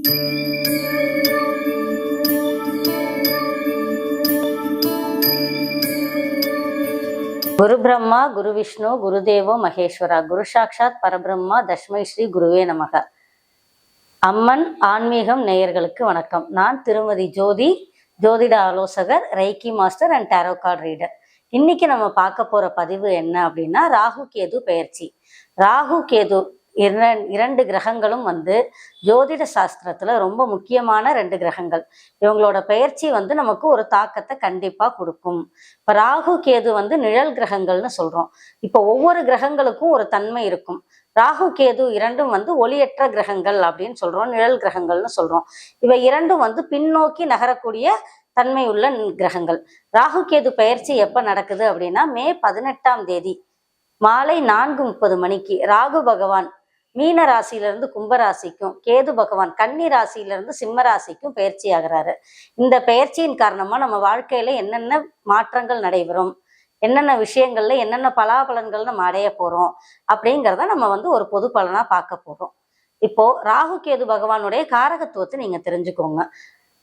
குரு பிரம்மா குரு விஷ்ணு குருதேவோ மகேஸ்வரா. குரு சாட்சாத் பரபிரம்மா தஷ்மை ஸ்ரீ குருவே நமக. அம்மன் ஆன்மீகம் நேயர்களுக்கு வணக்கம். நான் திருமதி ஜோதி ஜோதிட ஆலோசகர் reiki master and tarot card reader இன்னைக்கு நம்ம பார்க்க போற பதிவு என்ன அப்படின்னா ராகு கேது பெயர்ச்சி. ராகு கேது இரண்டு கிரகங்களும் வந்து ஜோதிட சாஸ்திரத்துல ரொம்ப முக்கியமான ரெண்டு கிரகங்கள். இவங்களோட பயிற்சி வந்து நமக்கு ஒரு தாக்கத்தை கண்டிப்பா கொடுக்கும். இப்ப ராகு கேது வந்து நிழல் கிரகங்கள்னு சொல்றோம். இப்போ ஒவ்வொரு கிரகங்களுக்கும் ஒரு தன்மை இருக்கும். ராகு கேது இரண்டும் வந்து ஒளியற்ற கிரகங்கள் அப்படின்னு சொல்றோம். நிழல் கிரகங்கள்னு சொல்றோம். இவை இரண்டும் வந்து பின்னோக்கி நகரக்கூடிய தன்மை உள்ள கிரகங்கள். ராகு கேது பயிற்சி எப்ப நடக்குது அப்படின்னா மே பதினெட்டாம் தேதி மாலை நான்கு முப்பது மணிக்கு. ராகு பகவான் மீன ராசியிலிருந்து கும்பராசிக்கும் கேது பகவான் கன்னி ராசியிலிருந்து சிம்ம ராசிக்கும் பயிற்சி ஆகிறாரு. இந்த பயிற்சியின் காரணமா நம்ம வாழ்க்கையில என்னென்ன மாற்றங்கள் நடைபெறும்? என்னென்ன விஷயங்கள்ல என்னென்ன பலாபலன்கள் நம்ம அடைய போறோம்? அப்படிங்கிறத நம்ம வந்து ஒரு பொது பலனா பார்க்க போறோம். இப்போ ராகு கேது பகவானுடைய காரகத்துவத்தை நீங்க தெரிஞ்சுக்கோங்க.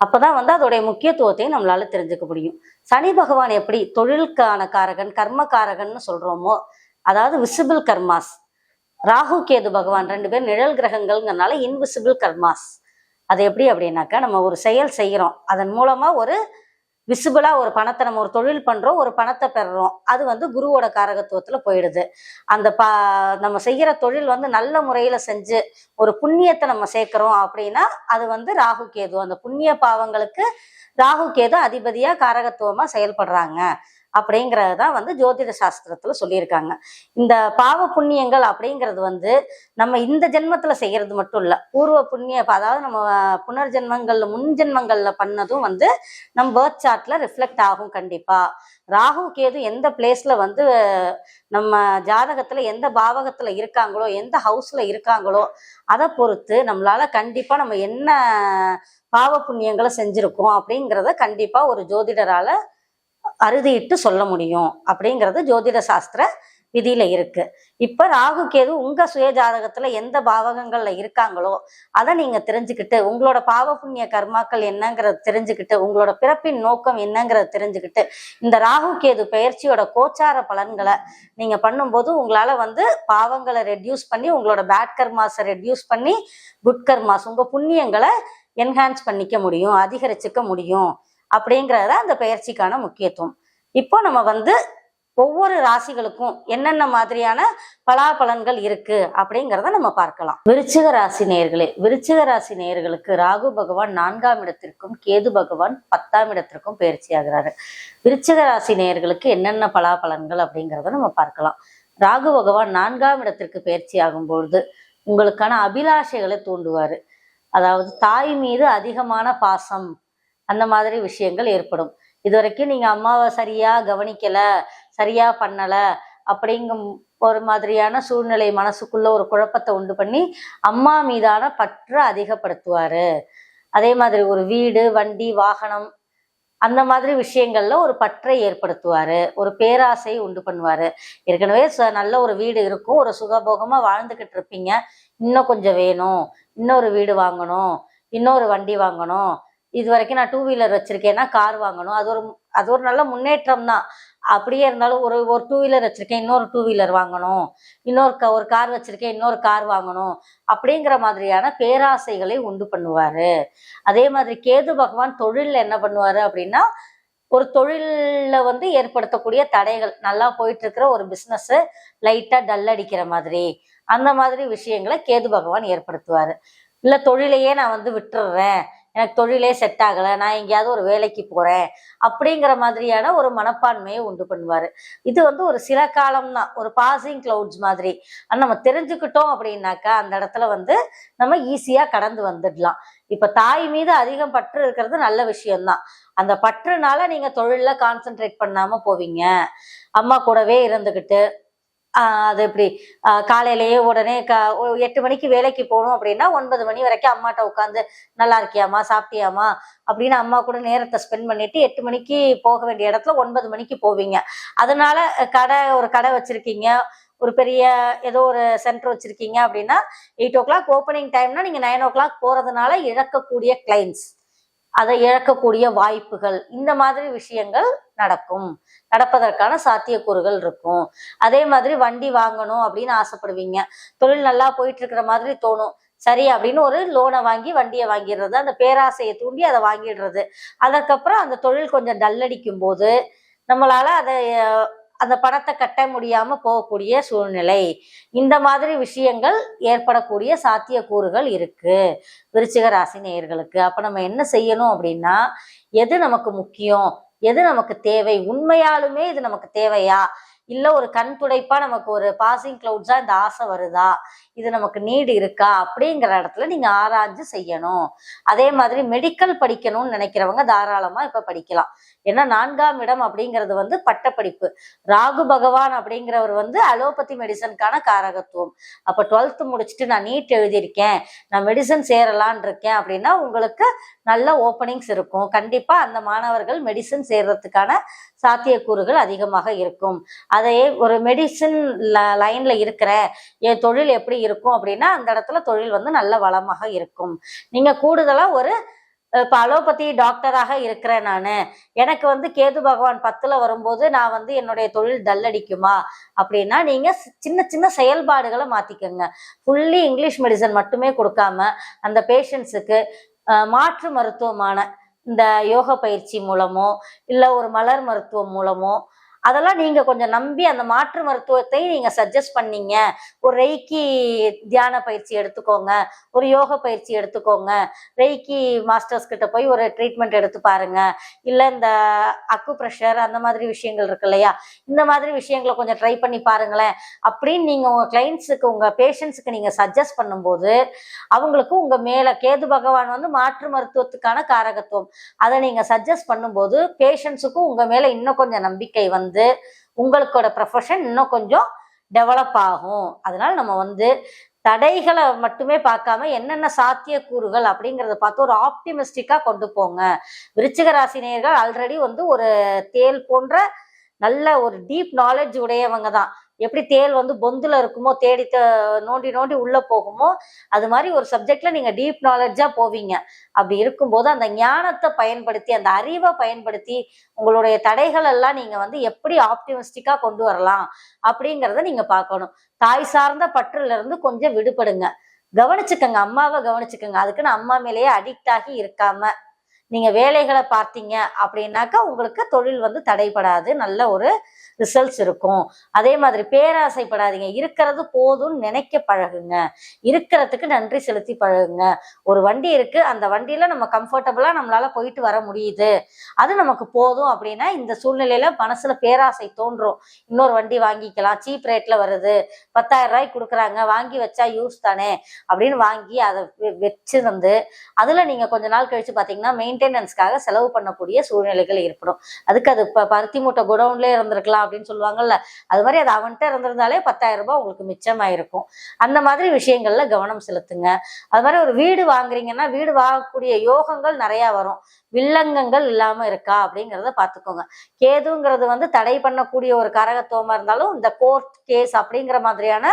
அப்பதான் வந்து அதோடைய முக்கியத்துவத்தையும் நம்மளால தெரிஞ்சுக்க முடியும். சனி பகவான் எப்படி தொழிலுக்கான காரகன் கர்ம காரகன்னு சொல்றோமோ அதாவது விசிபிள் கர்மாஸ் ராகு கேது பகவான் ரெண்டு பேர் நிழல் கிரகங்கள்ங்கிறனால இன்விசிபிள் கர்மாஸ் அது எப்படி அப்படின்னாக்கா நம்ம ஒரு செயல் செய்கிறோம் அதன் மூலமாக ஒரு விசிபிளாக ஒரு பணத்தை நம்ம ஒரு தொழில் பண்ணுறோம் ஒரு பணத்தை பெறுறோம். அது வந்து குருவோட காரகத்துவத்தில் போயிடுது. அந்த பா நம்ம செய்கிற தொழில் வந்து நல்ல முறையில் செஞ்சு ஒரு புண்ணியத்தை நம்ம சேர்க்குறோம் அப்படின்னா அது வந்து ராகு கேது. அந்த புண்ணிய பாவங்களுக்கு ராகு கேது அதிபதியாக காரகத்துவமாக செயல்படுறாங்க. அப்படிங்கிறது தான் வந்து ஜோதிட சாஸ்திரத்தில் சொல்லியிருக்காங்க. இந்த பாவ புண்ணியங்கள் அப்படிங்கிறது வந்து நம்ம இந்த ஜென்மத்தில் செய்கிறது மட்டும் இல்லை பூர்வ புண்ணிய அதாவது நம்ம புனர்ஜென்மங்களில் முன் ஜென்மங்களில் பண்ணதும் வந்து நம்ம பேர்த் சார்ட்டில் ரிஃப்ளெக்ட் ஆகும் கண்டிப்பாக ராகு கேது எந்த பிளேஸில் வந்து நம்ம ஜாதகத்தில் எந்த பாவகத்தில் இருக்காங்களோ எந்த ஹவுஸில் இருக்காங்களோ அதை பொறுத்து நம்மளால் கண்டிப்பாக நம்ம என்ன பாவ புண்ணியங்களை செஞ்சுருக்கோம் அப்படிங்கிறத கண்டிப்பாக ஒரு ஜோதிடரால் அறுதியிட்டு சொல்ல முடியும் அப்படிங்கிறது ஜோதிட சாஸ்திர விதியில இருக்கு. இப்ப ராகு கேது உங்க சுய ஜாதகத்துல எந்த பாவகங்கள்ல இருக்காங்களோ அதை நீங்க தெரிஞ்சுக்கிட்டு உங்களோட பாவ புண்ணிய கர்மாக்கள் என்னங்கிறத தெரிஞ்சுக்கிட்டு உங்களோட பிறப்பின் நோக்கம் என்னங்கிறத தெரிஞ்சுக்கிட்டு இந்த ராகு கேது பயிற்சியோட கோச்சார பலன்களை நீங்க பண்ணும்போது உங்களால வந்து பாவங்களை ரெடியூஸ் பண்ணி உங்களோட பேட் கர்மாஸை ரெடியூஸ் பண்ணி குட் கர்மாஸ் உங்க புண்ணியங்களை என்ஹான்ஸ் பண்ணிக்க முடியும் அதிகரிச்சுக்க முடியும். அப்படிங்கிறத அந்த பெயர்ச்சிக்கான முக்கியத்துவம். இப்போ நம்ம வந்து ஒவ்வொரு ராசிகளுக்கும் என்னென்ன மாதிரியான பலாபலன்கள் இருக்கு அப்படிங்கிறத நம்ம பார்க்கலாம். விருச்சிக ராசி நேயர்களே விருச்சிக ராசி நேயர்களுக்கு ராகு பகவான் நான்காம் இடத்திற்கும் கேது பகவான் பத்தாம் இடத்திற்கும் பயிற்சி ஆகிறாரு. விருச்சிக ராசி நேயர்களுக்கு என்னென்ன பலாபலன்கள் அப்படிங்கிறத நம்ம பார்க்கலாம். ராகு பகவான் நான்காம் இடத்திற்கு பயிற்சி ஆகும்பொழுது உங்களுக்கான அபிலாஷைகளை தூண்டுவாரு. அதாவது தாய் மீது அதிகமான பாசம் அந்த மாதிரி விஷயங்கள் ஏற்படும். இது வரைக்கும் அம்மாவை சரியாக கவனிக்கலை சரியாக பண்ணலை அப்படிங்கும் ஒரு மாதிரியான சூழ்நிலை மனசுக்குள்ள ஒரு குழப்பத்தை உண்டு பண்ணி அம்மா மீதான பற்று அதிகப்படுத்துவார். அதே மாதிரி ஒரு வீடு வண்டி வாகனம் அந்த மாதிரி விஷயங்கள்ல ஒரு பற்றை ஏற்படுத்துவார். ஒரு பேராசை உண்டு பண்ணுவார். ஏற்கனவே ச- நல்ல ஒரு வீடு இருக்கும். ஒரு சுகபோகமாக வாழ்ந்துக்கிட்டு இருப்பீங்க. இன்னும் கொஞ்சம் வேணும். இன்னொரு வீடு வாங்கணும். இன்னொரு வண்டி வாங்கணும். இது வரைக்கும் நான் டூ வீலர் வச்சிருக்கேன்னா கார் வாங்கணும். அது ஒரு அது ஒரு நல்ல முன்னேற்றம் தான் அப்படியே இருந்தாலும் ஒரு ஒரு டூ வீலர் வச்சிருக்கேன் இன்னொரு டூ வீலர் வாங்கணும். இன்னொரு க ஒரு கார் வச்சிருக்கேன் இன்னொரு கார் வாங்கணும். அப்படிங்கிற மாதிரியான பேராசைகளை உண்டு பண்ணுவாரு. அதே மாதிரி கேது பகவான் தொழிலில் என்ன பண்ணுவாரு அப்படின்னா ஒரு தொழில்ல வந்து ஏற்படுத்தக்கூடிய தடைகள் நல்லா போயிட்டு இருக்கிற ஒரு பிஸ்னஸ் லைட்டா டல் அடிக்கிற மாதிரி அந்த மாதிரி விஷயங்களை கேது பகவான் ஏற்படுத்துவாரு. இல்ல தொழிலையே நான் வந்து விட்டுடுறேன் எனக்கு தொழிலே செட் ஆகலை நான் எங்கேயாவது ஒரு வேலைக்கு போகிறேன் அப்படிங்கிற மாதிரியான ஒரு மனப்பான்மையை உண்டு பண்ணுவார். இது வந்து ஒரு சில காலம் தான் ஒரு பாசிங் கிளவுட்ஸ் மாதிரி. ஆனால் நம்ம தெரிஞ்சுக்கிட்டோம் அப்படின்னாக்கா அந்த இடத்துல வந்து நம்ம ஈஸியாக கடந்து வந்துடலாம். இப்போ தாய் மீது அதிகம் பற்று இருக்கிறது நல்ல விஷயம்தான். அந்த பற்றுனால நீங்கள் தொழிலில் கான்சென்ட்ரேட் பண்ணாமல் போவீங்க. அம்மா கூடவே இருந்துக்கிட்டு அது எப்படி? காலையிலேயே உடனே க எட்டு மணிக்கு வேலைக்கு போகணும் அப்படின்னா ஒன்பது மணி வரைக்கும் அம்மாட்ட உட்காந்து நல்லா இருக்கியாம்மா? சாப்பிட்டியாம்மா? அப்படின்னு அம்மா கூட நேரத்தை ஸ்பெண்ட் பண்ணிட்டு எட்டு மணிக்கு போக வேண்டிய இடத்துல ஒன்பது மணிக்கு போவீங்க. அதனால கடை ஒரு கடை வச்சிருக்கீங்க. ஒரு பெரிய ஏதோ ஒரு சென்டர் வச்சிருக்கீங்க அப்படின்னா எயிட் ஓ கிளாக் ஓப்பனிங் டைம்னா நீங்க நைன் ஓ கிளாக் போறதுனால இழக்கக்கூடிய கிளைண்ட்ஸ் அதை இழக்கக்கூடிய வாய்ப்புகள் இந்த மாதிரி விஷயங்கள் நடக்கும். நடப்பதற்கான சாத்தியக்கூறுகள் இருக்கும். அதே மாதிரி வண்டி வாங்கணும் அப்படின்னு ஆசைப்படுவீங்க. தொழில் நல்லா போயிட்டு இருக்கிற மாதிரி தோணும். சரி அப்படின்னு ஒரு லோனை வாங்கி வண்டியை வாங்கிடுறது அந்த பேராசையை தூண்டி அதை வாங்கிடுறது. அதற்கப்புறம் அந்த தொழில் கொஞ்சம் டல்லடிக்கும் போது நம்மளால அதை அந்த பணத்தை கட்ட முடியாம போகக்கூடிய சூழ்நிலை. இந்த மாதிரி விஷயங்கள் ஏற்படக்கூடிய சாத்தியக்கூறுகள் இருக்கு. விருச்சிக ராசி நேயர்களுக்கு. அப்ப நம்ம என்ன செய்யணும் அப்படின்னா எது நமக்கு முக்கியம்? எது நமக்கு தேவை? உண்மையாலுமே இது நமக்கு தேவையா? இல்ல ஒரு கண் துடைப்பா நமக்கு ஒரு பாசிங் கிளவுட்ஸா இந்த ஆசை வருதா? இது நமக்கு நீடு இருக்கா? அப்படிங்கிற இடத்துல நீங்க ஆராய்ஞ்சு செய்யணும். அதே மாதிரி மெடிக்கல் படிக்கணும்னு நினைக்கிறவங்க தாராளமா இப்ப படிக்கலாம். ஏன்னா நான்காம் இடம் அப்படிங்கிறது வந்து பட்டப்படிப்பு. ராகு பகவான் அப்படிங்கிறவர் வந்து அலோபதி மெடிசனுக்கான காரகத்துவம். அப்ப டுவெல்த் முடிச்சுட்டு நான் நீட் எழுதியிருக்கேன். நான் மெடிசன் சேரலான் இருக்கேன் அப்படின்னா உங்களுக்கு நல்ல ஓப்பனிங்ஸ் இருக்கும். கண்டிப்பாக அந்த மாணவர்கள் மெடிசன் சேர்றதுக்கான சாத்தியக்கூறுகள் அதிகமாக இருக்கும். அதையே ஒரு மெடிசன் லைனில் இருக்கிற என் தொழில் எப்படி இருக்கும் அப்படின்னா அந்த இடத்துல தொழில் வந்து நல்ல வளமாக இருக்கும். நீங்கள் கூடுதலாக ஒரு இப்போ அலோபதி டாக்டராக இருக்கிறேன் நான். எனக்கு வந்து கேது பகவான் பத்தில் வரும்போது நான் வந்து என்னுடைய தொழில் டல்லடிக்குமா அப்படின்னா நீங்கள் சின்ன சின்ன செயல்பாடுகளை மாற்றிக்கோங்க ஃபுல்லி இங்கிலீஷ் மெடிசன் மட்டுமே கொடுக்காம அந்த பேஷண்ட்ஸுக்கு மாற்று மருத்துவமான இந்த யோக பயிற்சி மூலமோ இல்லை ஒரு மலர் மருத்துவம் மூலமோ அதெல்லாம் நீங்க கொஞ்சம் நம்பி அந்த மாற்று மருத்துவத்தை நீங்க சஜஸ்ட் பண்ணீங்க. ஒரு ரெய்க்கி தியான பயிற்சி எடுத்துக்கோங்க. ஒரு யோக பயிற்சி எடுத்துக்கோங்க. ரெய்க்கி மாஸ்டர்ஸ் கிட்ட போய் ஒரு ட்ரீட்மெண்ட் எடுத்து பாருங்க. இல்ல இந்த அக்கு ப்ரெஷர் அந்த மாதிரி விஷயங்கள் இருக்கு இல்லையா? இந்த மாதிரி விஷயங்களை கொஞ்சம் ட்ரை பண்ணி பாருங்களேன். அப்படின்னு நீங்க உங்க கிளைண்ட்ஸுக்கு உங்க பேஷண்ட்ஸுக்கு நீங்க சஜஸ்ட் பண்ணும்போது அவங்களுக்கு உங்க மேல கேது பகவான் வந்து மாற்று மருத்துவத்துக்கான காரகத்துவம். அதை நீங்க சஜஸ்ட் பண்ணும்போது பேஷண்ட்ஸுக்கும் உங்க மேல இன்னும் கொஞ்சம் நம்பிக்கை வந்து உங்களுக்கோட ப்ரொஃபஷன் இன்னும் கொஞ்சம் டெவலப் ஆகும். அதனால நம்ம வந்து தடைகளை மட்டுமே பார்க்காம என்னென்ன சாத்தியக்கூறுகள் அப்படிங்கிறத பார்த்து ஒரு ஆப்டிமிஸ்டிக்காக கொண்டு போங்க. விருச்சிக ராசினியர்கள் ஆல்ரெடி வந்து ஒரு தேல் போன்ற நல்ல ஒரு டீப் நாலேஜ் உடையவங்க தான். எப்படி தேல் வந்து பொந்துல இருக்குமோ தேடி த- நோண்டி நோண்டி உள்ள போகுமோ அது மாதிரி ஒரு சப்ஜெக்ட்ல நீங்க டீப் நாலெட்ஜா போவீங்க. அப்படி இருக்கும்போது அந்த ஞானத்தை பயன்படுத்தி அந்த அறிவை பயன்படுத்தி உங்களுடைய தடைகள் எல்லாம் நீங்க வந்து எப்படி ஆப்டிமிஸ்டிக்கா கொண்டு வரலாம் அப்படிங்கிறத நீங்க பார்க்கணும். தாய் சார்ந்த பற்றுல இருந்து கொஞ்சம் விடுபடுங்க. கவனிச்சுக்கங்க அம்மாவை கவனிச்சுக்கங்க. அதுக்குன்னு அம்மா மேலேயே அடிக்ட் ஆகி இருக்காம நீங்கள் வேலைகளை பார்த்தீங்க அப்படின்னாக்கா உங்களுக்கு தொழில் வந்து தடைபடாது. நல்ல ஒரு ரிசல்ட்ஸ் இருக்கும். அதே மாதிரி பேராசைப்படாதீங்க. இருக்கிறது போதும்னு நினைக்க பழகுங்க. இருக்கிறதுக்கு நன்றி செலுத்தி பழகுங்க. ஒரு வண்டி இருக்கு. அந்த வண்டியில நம்ம கம்ஃபர்டபுளா நம்மளால போயிட்டு வர முடியுது. அது நமக்கு போதும் அப்படின்னா இந்த சூழ்நிலையில மனசுல பேராசை தோன்றும். இன்னொரு வண்டி வாங்கிக்கலாம். சீப் ரேட்ல வருது. பத்தாயிரம் ரூபாய்க்கு கொடுக்குறாங்க. வாங்கி வச்சா யூஸ் தானே அப்படின்னு வாங்கி அதை வச்சு வந்து அதுல நீங்க கொஞ்ச நாள் கழிச்சு பாத்தீங்கன்னா மெயின்டெனன்ஸ்க்காக செலவு பண்ணக்கூடிய சூழ்நிலைகள் ஏற்படும். அதுக்கு அது இப்போ பருத்தி மூட்டை குடவுன்லேயே இருந்திருக்கலாம் அப்படின்னு சொல்லுவாங்கல்ல. அது மாதிரி அது அவன்கிட்ட இருந்திருந்தாலே பத்தாயிரம் ரூபாய் உங்களுக்கு மிச்சமாயிருக்கும். அந்த மாதிரி விஷயங்கள்ல கவனம் செலுத்துங்க. அது மாதிரி ஒரு வீடு வாங்குறீங்கன்னா வீடு வாங்கக்கூடிய யோகங்கள் நிறையா வரும். வில்லங்கங்கள் இல்லாம இருக்கா அப்படிங்கிறத பார்த்துக்கோங்க. கேதுங்கிறது வந்து தடை பண்ணக்கூடிய ஒரு கரகத்துவமா இருந்தாலும் இந்த கோர்ட் கேஸ் அப்படிங்கிற மாதிரியான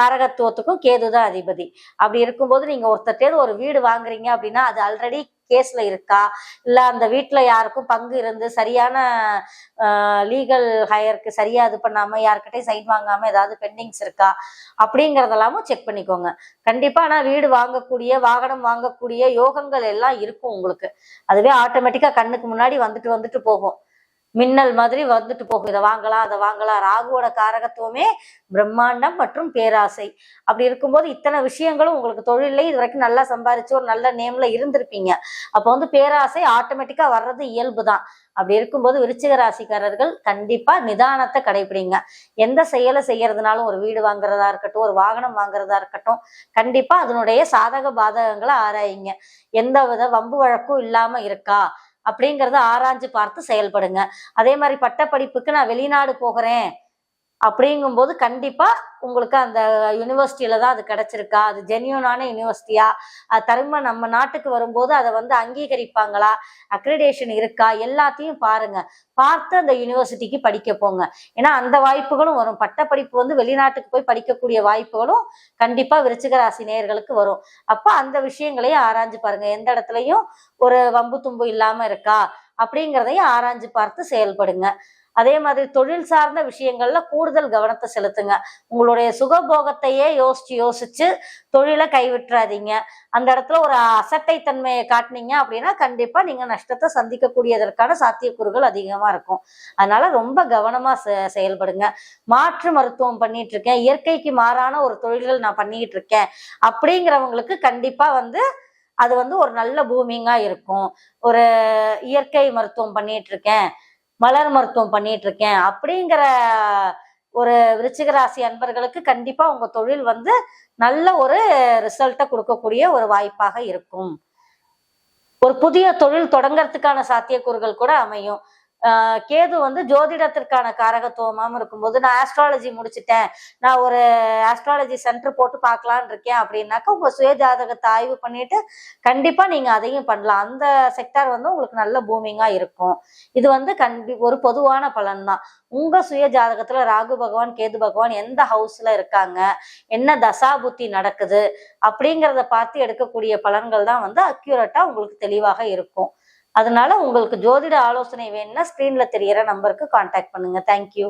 கரகத்துவத்துக்கும் கேது தான் அதிபதி. அப்படி இருக்கும்போது நீங்க ஒருத்தர் ஒரு வீடு வாங்குறீங்க அப்படின்னா அது ஆல்ரெடி கேஸ்ல இருக்கா? இல்ல அந்த வீட்டுல யாருக்கும் பங்கு இருந்து சரியான லீகல் ஹையருக்கு சரியா இது பண்ணாம யாருக்கிட்டையும் சைன் வாங்காம ஏதாவது பெண்டிங்ஸ் இருக்கா? அப்படிங்கறதெல்லாமும் செக் பண்ணிக்கோங்க. கண்டிப்பா ஆனா வீடு வாங்கக்கூடிய வாகனம் வாங்கக்கூடிய யோகங்கள் எல்லாம் இருக்கும் உங்களுக்கு. அதுவே ஆட்டோமேட்டிக்கா கண்ணுக்கு முன்னாடி வந்துட்டு வந்துட்டு போகும். மின்னல் மாதிரி வந்துட்டு போகும். இதை வாங்கலாம் அதை வாங்கலாம். ராகுவோட காரகத்துவமே பிரம்மாண்டம் மற்றும் பேராசை. அப்படி இருக்கும்போது இத்தனை விஷயங்களும் உங்களுக்கு தொழில இது வரைக்கும் நல்லா சம்பாரிச்சு ஒரு நல்ல நேம்ல இருந்திருப்பீங்க. அப்போ வந்து பேராசை ஆட்டோமேட்டிக்கா வர்றது இயல்பு தான். அப்படி இருக்கும்போது விருச்சிக ராசிக்காரர்கள் கண்டிப்பா நிதானத்தை கடைபிடிங்க எந்த செயலை செய்யறதுனாலும் ஒரு வீடு வாங்குறதா இருக்கட்டும் ஒரு வாகனம் வாங்குறதா இருக்கட்டும் கண்டிப்பா அதனுடைய சாதக பாதகங்களை ஆராயுங்க. எந்த வித வம்பு வழக்கும் இல்லாம இருக்கா? அப்படிங்கிறத ஆராய்ஞ்சு பார்த்து செயல்படுங்க. அதே மாதிரி பட்டப்படிப்புக்கு நான் வெளிநாடு போகிறேன். அப்படிங்கும்போது கண்டிப்பாக உங்களுக்கு அந்த யூனிவர்சிட்டியில தான் அது கிடைச்சிருக்கா? அது ஜென்யூனான யூனிவர்சிட்டியா அது திரும்ப நம்ம நாட்டுக்கு வரும்போது அதை வந்து அங்கீகரிப்பாங்களா? அக்ரிடேஷன் இருக்கா? எல்லாத்தையும் பாருங்க. பார்த்து அந்த யூனிவர்சிட்டிக்கு படிக்க போங்க. ஏன்னா அந்த வாய்ப்புகளும் வரும். பட்டப்படிப்பு வந்து வெளிநாட்டுக்கு போய் படிக்கக்கூடிய வாய்ப்புகளும் கண்டிப்பா விருச்சிக ராசி நேயர்களுக்கு வரும். அப்ப அந்த விஷயங்களையும் ஆராய்ஞ்சு பாருங்க. எந்த இடத்துலையும் ஒரு வம்பு தும்பு இல்லாம இருக்கா? அப்படிங்கிறதையும் ஆராய்ஞ்சு பார்த்து செயல்படுங்க. அதே மாதிரி தொழில் சார்ந்த விஷயங்கள்ல கூடுதல் கவனத்தை செலுத்துங்க. உங்களுடைய சுகபோகத்தையே யோசிச்சு யோசிச்சு தொழிலை கைவிட்டுறாதீங்க. அந்த இடத்துல ஒரு அசட்டை தன்மையை காட்டுனீங்க அப்படின்னா கண்டிப்பா நீங்க நஷ்டத்தை சந்திக்கக்கூடியதற்கான சாத்தியக்கூறுகள் அதிகமா இருக்கும். அதனால ரொம்ப கவனமா செ- செயல்படுங்க. மாற்று மருத்துவம் பண்ணிட்டு இருக்கேன் இயற்கைக்கு மாறான ஒரு தொழில்கள் நான் பண்ணிக்கிட்டு இருக்கேன் அப்படிங்கிறவங்களுக்கு கண்டிப்பா வந்து அது வந்து ஒரு நல்ல பூமிங்கா இருக்கும். ஒரு இயற்கை மருத்துவம் பண்ணிட்டு இருக்கேன் மலர் மருத்துவம் பண்ணிட்டு இருக்கேன் அப்படிங்கிற ஒரு விருச்சிகராசி அன்பர்களுக்கு கண்டிப்பா உங்க தொழில் வந்து நல்ல ஒரு ரிசல்ட்டை கொடுக்கக்கூடிய ஒரு வாய்ப்பாக இருக்கும். ஒரு புதிய தொழில் தொடங்கறதுக்கான சாத்தியக்கூறுகள் கூட அமையும். கேது வந்து ஜோதிடத்திற்கான காரகத்துவமாகவும் இருக்கும்போது நான் ஆஸ்ட்ராலஜி முடிச்சுட்டேன். நான் ஒரு ஆஸ்ட்ராலஜி சென்டர் போட்டு பார்க்கலான்னு இருக்கேன். அப்படின்னாக்கா உங்கள் சுய ஜாதகத்தை ஆய்வு பண்ணிட்டு கண்டிப்பாக நீங்கள் அதையும் பண்ணலாம். அந்த செக்டார் வந்து உங்களுக்கு நல்ல பூமிங்காக இருக்கும். இது வந்து கண்டி ஒரு பொதுவான பலன் தான் உங்கள் சுய ஜாதகத்தில் ராகு பகவான் கேது பகவான் எந்த ஹவுஸில் இருக்காங்க? என்ன தசாபுத்தி நடக்குது? அப்படிங்கிறத பார்த்து எடுக்கக்கூடிய பலன்கள் தான் வந்து அக்யூரட்டாக உங்களுக்கு தெளிவாக இருக்கும். அதனால உங்களுக்கு ஜோதிட ஆலோசனை வேணும்னா ஸ்கிரீன்ல தெரியற நம்பருக்கு கான்டாக்ட் பண்ணுங்க. தேங்க்யூ